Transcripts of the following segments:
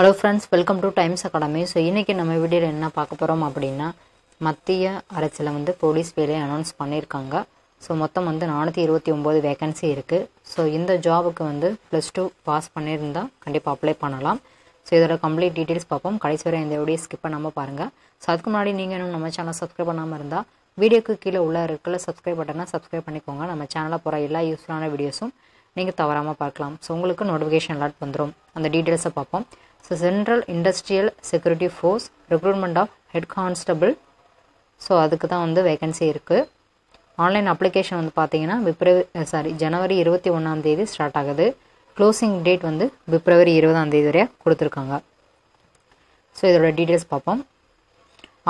Hello friends welcome to Times Academy so இன்றைக்கி நம்ம வீடியோவில் என்ன பார்க்க போகிறோம் அப்படின்னா மத்திய அரசில் வந்து போலீஸ் வேலையை அனௌன்ஸ் பண்ணியிருக்காங்க. ஸோ மொத்தம் வந்து நானூற்றி இருபத்தி ஒம்பது வேகன்சி இருக்குது ஸோ இந்த ஜாபுக்கு வந்து ப்ளஸ் டூ பாஸ் பண்ணியிருந்தால் கண்டிப்பாக அப்ளை பண்ணலாம். ஸோ இதோட கம்ப்ளீட் டீட்டெயில்ஸ் பார்ப்போம். கடைசி வரை இந்த வீடியோ ஸ்கிப் பண்ணாமல் பாருங்கள் ஸோ அதுக்கு முன்னாடி நீங்கள் இன்னும் நம்ம சேனல் சப்ஸ்கிரைப் பண்ணாமல் இருந்தால் வீடியோக்கு கீழே உள்ள இருக்கிற சப்ஸ்கிரைப் பட்டனை சப்ஸ்கிரைப் பண்ணிக்கோங்க. நம்ம சேனலில் போகிற எல்லா யூஸ்ஃபுல்லான வீடியோஸும் நீங்கள் தவறாமல் பார்க்கலாம். ஸோ உங்களுக்கு நோட்டிஃபிகேஷன் அலர்ட் வந்துடும் அந்த டீட்டெயில்ஸை பார்ப்போம். So central industrial security force recruitment of head constable so அதுக்கு தான் வந்து வேகன்சி இருக்குது ஆன்லைன் அப்ளிகேஷன் வந்து பார்த்தீங்கன்னா பிப்ரவரி சாரி ஜனவரி இருபத்தி ஒன்றாம் தேதி ஸ்டார்ட் ஆகுது. க்ளோசிங் டேட் வந்து பிப்ரவரி இருபதாம் தேதி வரையாக கொடுத்துருக்காங்க. ஸோ இதோட டீட்டெயில்ஸ் பார்ப்போம்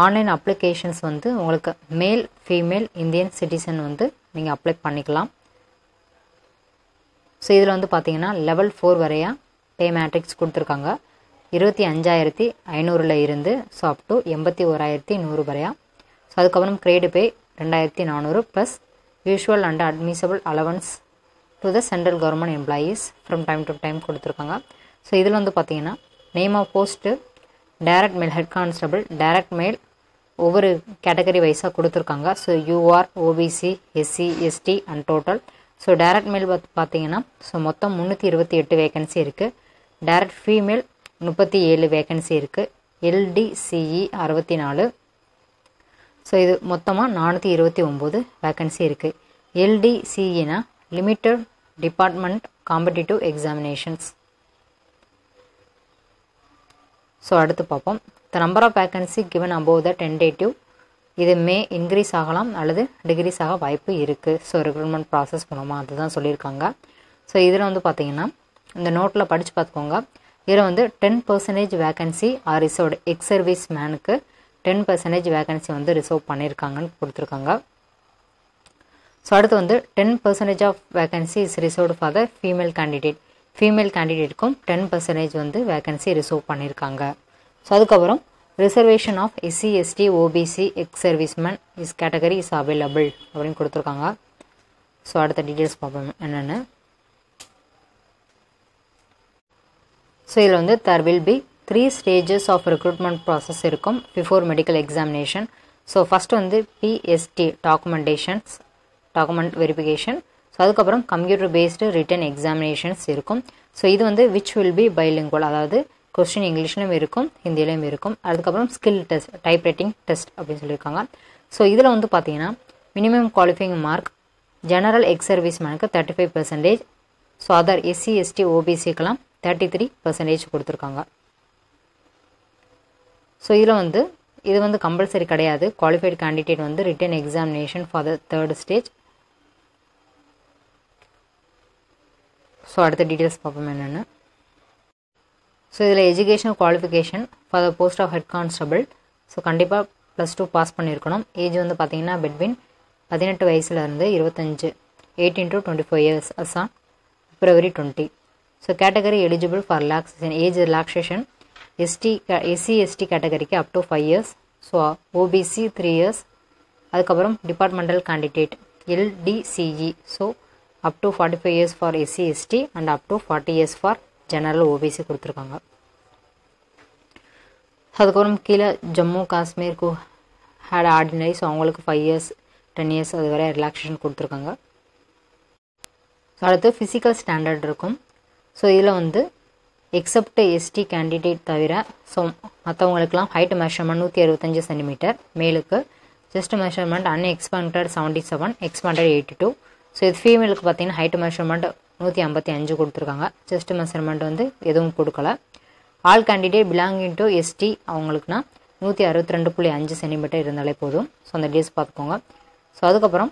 ஆன்லைன் அப்ளிகேஷன்ஸ் வந்து உங்களுக்கு மேல் ஃபீமேல் இந்தியன் சிட்டிசன் வந்து நீங்கள் அப்ளை பண்ணிக்கலாம். ஸோ இதில் வந்து பார்த்தீங்கன்னா லெவல் ஃபோர் வரையா பே மேட்ரிக்ஸ் கொடுத்துருக்காங்க. இருபத்தி அஞ்சாயிரத்தி ஐநூறில் இருந்து ஸோ அப் டு எண்பத்தி ஓராயிரத்தி நூறு வரையா? ஸோ அதுக்கப்புறம் கிரேடு பே ரெண்டாயிரத்தி நானூறு plus usual and admissible allowance to the central government employees from time to time கொடுத்துருக்காங்க. ஸோ இதில் வந்து பார்த்தீங்கன்னா name of post direct male head constable direct male ஒவ்வொரு கேட்டகரி வைஸாக கொடுத்துருக்காங்க. So UR OBC SC ST and total so direct male பார்த்து பார்த்தீங்கன்னா so மொத்தம் முந்நூற்றி இருபத்தி எட்டு வேகன்சி இருக்குது டைரக்ட் ஃபீமேல் முப்பத்தி ஏழு வேகன்சி இருக்குது எல்டிசிஇ அறுபத்தி நாலு. ஸோ இது மொத்தமாக நானூற்றி இருபத்தி ஒம்பது வேகன்சி இருக்குது எல்டிசிஇனா limited department competitive examinations so அடுத்து பார்ப்போம். The number of vacancy given above the tentative இது மே இன்க்ரீஸ் ஆகலாம் அல்லது டிகிரீஸ் ஆக வாய்ப்பு இருக்குது ஸோ ரெக்ரூட்மெண்ட் ப்ராசஸ் மூலமாக அதுதான் சொல்லியிருக்காங்க. ஸோ இதில் வந்து பார்த்தீங்கன்னா இந்த நோட்டில் படித்து பார்த்துக்கோங்க. இதில் வந்து ten percentage vacancy are reserved ex service மேனுக்கு ten percentage vacancy வந்து ரிசர்வ் பண்ணியிருக்காங்கன்னு கொடுத்துருக்காங்க. ஸோ அடுத்து வந்து ten percentage of vacancy is reserved for the female candidate female கேண்டிடேட்க்கும் ten percentage வந்து வேகன்சி ரிசர்வ் பண்ணியிருக்காங்க ஸோ அதுக்கப்புறம் reservation of SC ST OBC ex serviceman is category is available அப்படின்னு கொடுத்துருக்காங்க. ஸோ அடுத்த டீட்டெயில்ஸ் பார்ப்போம். என்னென்னு? ஸோ இதில் வந்து there will be three stages of recruitment process இருக்கும் before medical examination so first வந்து PST documentations document verification so அதுக்கப்புறம் கம்ப்யூட்டர் பேஸ்டு ரிட்டன் எக்ஸாமினேஷன்ஸ் இருக்கும். ஸோ இது வந்து விச் வில் பி பைலிங்குவல் அதாவது கொஸ்டின் இங்கிலீஷ்லையும் இருக்கும் ஹிந்திலையும் இருக்கும். அதுக்கப்புறம் skill test type writing test அப்படின்னு சொல்லியிருக்காங்க. ஸோ இதில் வந்து பார்த்தீங்கன்னா minimum qualifying mark general ex service மேனுக்கு thirty five percentage so other SC ST ஓபிசிக்கெலாம் thirty three percentage கொடுத்துருக்காங்க. ஸோ இதில் வந்து இது வந்து கம்பல்சரி கிடையாது. குவாலிஃபைடு கேண்டிடேட் வந்து written examination for the third stage so அடுத்த டீட்டெயில்ஸ் பார்ப்போம் என்னென்னு. ஸோ இதில் education qualification for the post of head constable so கண்டிப்பாக ப்ளஸ் டூ பாஸ் பண்ணியிருக்கணும் ஏஜ் வந்து பார்த்தீங்கன்னா பெட்வின் பதினெட்டு வயசுலேருந்து இருபத்தஞ்சு eighteen to twenty four years as on February twenty so category eligible for relaxation age relaxation ST SC ST கேட்டகரிக்கு up to five years so OBC three years அதுக்கப்புறம் departmental candidate LDCE so up to forty five years for SC ST and up to forty years for general OBC கொடுத்துருக்காங்க. அதுக்கப்புறம் கீழே ஜம்மு காஷ்மீர் கு ஹேட் ordinary so அவங்களுக்கு five years ten years அது வரை relaxation கொடுத்துருக்காங்க. ஸோ அடுத்து ஃபிசிக்கல் ஸ்டாண்டர்ட் இருக்கும். ஸோ இதில் வந்து எக்ஸப்ட் எஸ்டி கேண்டிடேட் தவிர ஸோ மற்றவங்களுக்குலாம் ஹைட் மெஷர்மெண்ட் நூற்றி அறுபத்தஞ்சு சென்டிமீட்டர் மேலுக்கு just measurement unexpanded seventy seven expanded eighty two so இது ஃபீமேலுக்கு பார்த்தீங்கன்னா ஹைட் மெஷர்மெண்ட் நூற்றி ஐம்பத்தி அஞ்சு கொடுத்துருக்காங்க. ஜஸ்ட் மெஷர்மெண்ட் வந்து எதுவும் கொடுக்கல. All candidate belonging to ST அவங்களுக்குனா நூற்றி அறுபத்தி ரெண்டு புள்ளி அஞ்சு சென்டிமீட்டர் இருந்தாலே போதும். ஸோ அந்த டேஸ் பார்த்துக்கோங்க. ஸோ அதுக்கப்புறம்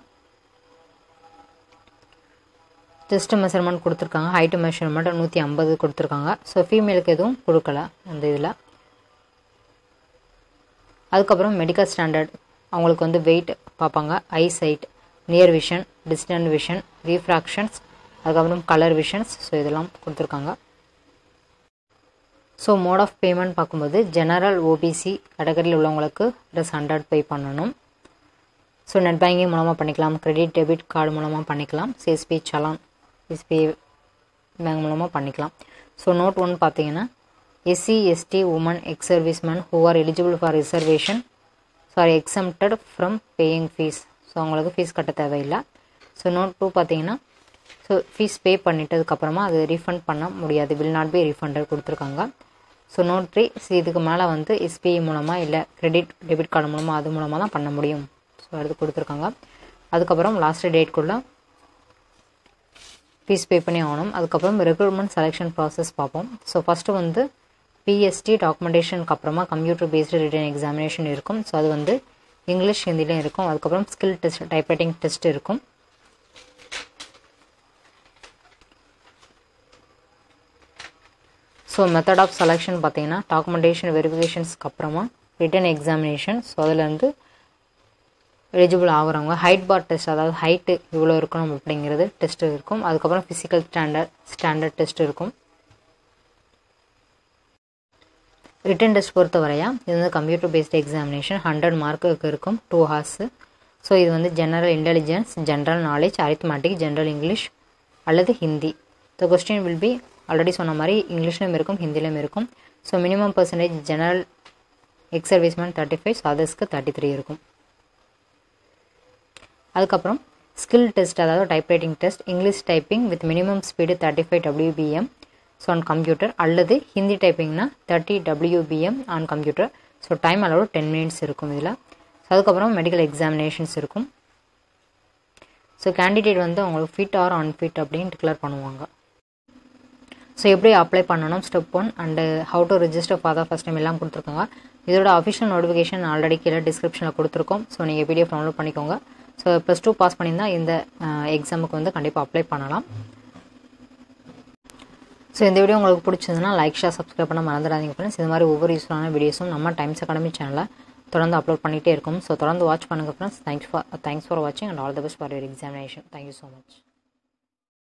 ஜஸ்ட் மெஷர்மெண்ட் கொடுத்துருக்காங்க. ஹைட்டு மெஷர்மெண்ட் நூற்றி ஐம்பது கொடுத்துருக்காங்க. ஸோ ஃபீமேலுக்கு எதுவும் கொடுக்கல அந்த இதில். அதுக்கப்புறம் மெடிக்கல் ஸ்டாண்டர்ட் அவங்களுக்கு வந்து வெயிட் பார்ப்பாங்க. Eye sight near vision distant vision refractions அதுக்கப்புறம் கலர் விஷன்ஸ் ஸோ இதெல்லாம் கொடுத்துருக்காங்க. ஸோ மோட் ஆஃப் பேமெண்ட் பார்க்கும்போது ஜெனரல் ஓபிசி கேட்டகரியில் உள்ளவங்களுக்கு ப்ளஸ் ஹண்ட்ரட் பே பண்ணணும். ஸோ நெட் பேங்கிங் மூலமாக பண்ணிக்கலாம். கிரெடிட் டெபிட் கார்டு மூலமாக பண்ணிக்கலாம். சிஎஸ்பி சலான் எஸ்பிஐ பேங்க் மூலமாக பண்ணிக்கலாம். ஸோ நோட் ஒன் பார்த்தீங்கன்னா SC ST woman ex serviceman who are eligible for reservation sorry exempted from paying fees so அவங்களுக்கு fees கட்ட தேவையில்லை. ஸோ நோட் டூ பார்த்தீங்கன்னா ஸோ ஃபீஸ் பே பண்ணிட்டதுக்கப்புறமா அது ரீஃபண்ட் பண்ண முடியாது. வில் நாட் பி ரீஃபண்டட் கொடுத்துருக்காங்க. ஸோ நோட் த்ரீ இதுக்கு மேலே வந்து எஸ்பிஐ மூலமாக இல்லை கிரெடிட் டெபிட் கார்டு மூலமாக அது மூலமாக தான் பண்ண முடியும். ஸோ அடுத்து கொடுத்துருக்காங்க. அதுக்கப்புறம் லாஸ்ட் டேட்குள்ளே ஃபீஸ் பே பண்ணி ஆகணும். அதுக்கப்புறம் ரெக்ரூட்மெண்ட் செலெக்ஷன் ப்ராசஸ் பார்ப்போம். ஸோ ஃபஸ்ட்டு வந்து பிஎஸ்டி டாக்குமெண்டேஷனுக்கு அப்புறமா கம்ப்யூட்டர் பேஸ்டு ரிட்டன் எக்ஸாமினேஷன் இருக்கும். ஸோ அது வந்து இங்கிலீஷ் ஹிந்திலையும் இருக்கும். அதுக்கப்புறம் ஸ்கில் டெஸ்ட் டைப்ரைட்டிங் டெஸ்ட் இருக்கும். ஸோ மெத்தட் ஆஃப் செலெக்ஷன் பார்த்தீங்கன்னா டாக்குமெண்டேஷன் வெரிஃபிகேஷன்ஸ்க்கு அப்புறமா ரிட்டன் எக்ஸாமினேஷன் ஸோ அதில் வந்து எலிஜிபிள் ஆகுறவங்க ஹைட் பார் டெஸ்ட் அதாவது ஹைட்டு இவ்வளோ இருக்கணும் அப்படிங்கிறது டெஸ்ட் இருக்கும். அதுக்கப்புறம் ஃபிசிக்கல் ஸ்டாண்டர்ட் ஸ்டாண்டர்ட் டெஸ்ட் இருக்கும். ரிட்டன் டெஸ்ட் பொறுத்தவரையா இது வந்து கம்ப்யூட்டர் பேஸ்டு எக்ஸாமினேஷன் ஹண்ட்ரட் மார்க்குக்கு இருக்கும் டூ ஹார்ஸு ஸோ இது வந்து general intelligence general knowledge arithmetic general English அல்லது Hindi the question will be already சொன்ன மாதிரி இங்கிலீஷ்லையும் இருக்கும் ஹிந்திலையும் இருக்கும். So minimum percentage general ex serviceman thirty five அதர்ஸ்க்கு thirty three இருக்கும். அதுக்கப்புறம் ஸ்கில் டெஸ்ட் அதாவது typewriting test English typing with minimum speed thirty five WPM so on computer அல்லது Hindi டைப்பிங்னா thirty WPM on computer so time அளவு ten minutes இருக்கும் இதில். So அதுக்கப்புறம் medical examinations இருக்கும். So candidate வந்து அவங்களுக்கு ஃபிட் ஆர் அன்ஃபிட் அப்படின்னு டிக்ளேர் பண்ணுவாங்க. ஸோ எப்படி அப்ளை பண்ணணும் step one and how to register father first time எல்லாம் கொடுத்துருக்காங்க. இதோட அஃபிஷியல் நோட்டிஃபிகேஷன் ஆல்ரெடி கீழே டிஸ்கிரிப்ஷனில் கொடுத்துருக்கோம். ஸோ நீங்கள் பிடிஎஃப் டவுன்லோட் பண்ணிக்கோங்க. ஸோ ப்ளஸ் டூ பாஸ் பண்ணியிருந்தால் இந்த எக்ஸாமுக்கு வந்து கண்டிப்பாக அப்ளை பண்ணலாம். ஸோ இந்த வீடியோ உங்களுக்கு பிடிச்சதுன்னா லைக் ஷேர் சப்ஸ்கிரைப் பண்ண மறந்துடாதீங்க ஃப்ரெண்ட்ஸ் இது மாதிரி ஒவ்வொரு யூஸ்ஃபுல்லான வீடியோஸும் நம்ம டைம்ஸ் அகாடமி சேனலில் தொடர்ந்து அப்லோட் பண்ணிகிட்டே இருக்கும். ஸோ தொடர்ந்து வாட்ச் பண்ணுங்கள் friends thanks for thanks for வாட்சிங் and all the best for your examination thank you so much